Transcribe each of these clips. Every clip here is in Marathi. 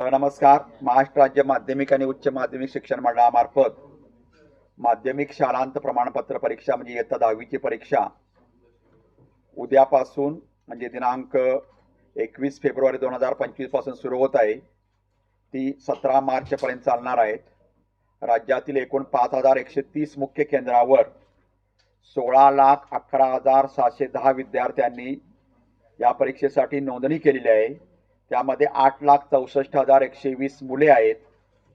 नमस्कार. महाराष्ट्र राज्य माध्यमिक आणि उच्च माध्यमिक शिक्षण मंडळामार्फत माध्यमिक शालांत प्रमाणपत्र परीक्षा म्हणजे इयत्ता दहावीची परीक्षा. उद्यापासून म्हणजे दिनांक एकवीस फेब्रुवारी दोन हजार पंचवीसपासून सुरू होत आहे. ती सतरा मार्चपर्यंत चालणार आहेत. राज्यातील एकूण पाच हजार एकशे तीस मुख्य केंद्रावर सोळा लाख अकरा हजार सहाशे दहा विद्यार्थ्यांनी या परीक्षेसाठी नोंदणी केलेली आहे. त्यामध्ये आठ लाख चौसष्ट हजार एकशे वीस मुले आहेत.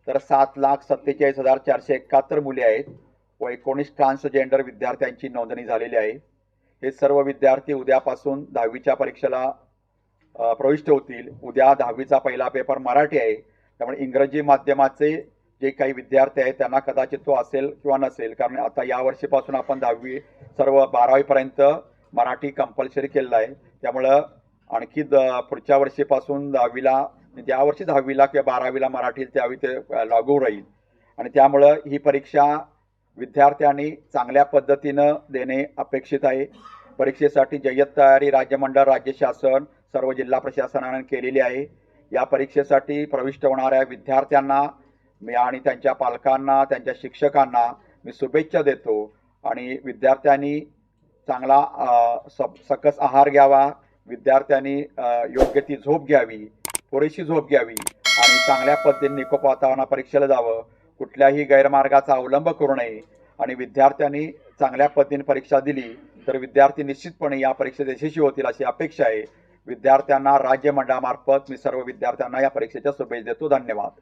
तर सात लाख सत्तेचाळीस हजार चारशे एकाहत्तर मुले आहेत. व एकोणीस ट्रान्सजेंडर विद्यार्थ्यांची नोंदणी झालेली आहे. हे सर्व विद्यार्थी उद्यापासून दहावीच्या परीक्षेला प्रविष्ट होतील. उद्या दहावीचा पहिला पेपर मराठी आहे. त्यामुळे इंग्रजी माध्यमाचे जे काही विद्यार्थी आहेत त्यांना कदाचित तो असेल किंवा नसेल. कारण आता या वर्षीपासून आपण दहावी सर्व बारावीपर्यंत मराठी कंपल्सरी केलेलं आहे. त्यामुळं आणखी द पुढच्या वर्षीपासून दहावीला ज्या वर्षी दहावीला किंवा बारावीला मराठी त्यावेळी ते लागू राहील. आणि त्यामुळं ही परीक्षा विद्यार्थ्यांनी चांगल्या पद्धतीनं देणे अपेक्षित आहे. परीक्षेसाठी जय्यत तयारी राज्यमंडळ राज्य शासन सर्व जिल्हा प्रशासनाने केलेली आहे. या परीक्षेसाठी प्रविष्ट होणाऱ्या विद्यार्थ्यांना मी आणि त्यांच्या पालकांना त्यांच्या शिक्षकांना मी शुभेच्छा देतो. आणि विद्यार्थ्यांनी चांगला स- सकस आहार घ्यावा. विद्यार्थ्यांनी योग्य ती झोप घ्यावी पुरेशी झोप घ्यावी आणि चांगल्या पद्धतीने निकोप वातावरणा परीक्षेला जावं. कुठल्याही गैरमार्गाचा अवलंब करू नये आणि विद्यार्थ्यांनी चांगल्या पद्धतीने परीक्षा दिली तर विद्यार्थी निश्चितपणे या परीक्षेत यशस्वी होतील अशी अपेक्षा आहे. विद्यार्थ्यांना राज्य मंडळामार्फत मी सर्व विद्यार्थ्यांना या परीक्षेच्या शुभेच्छा देतो. धन्यवाद.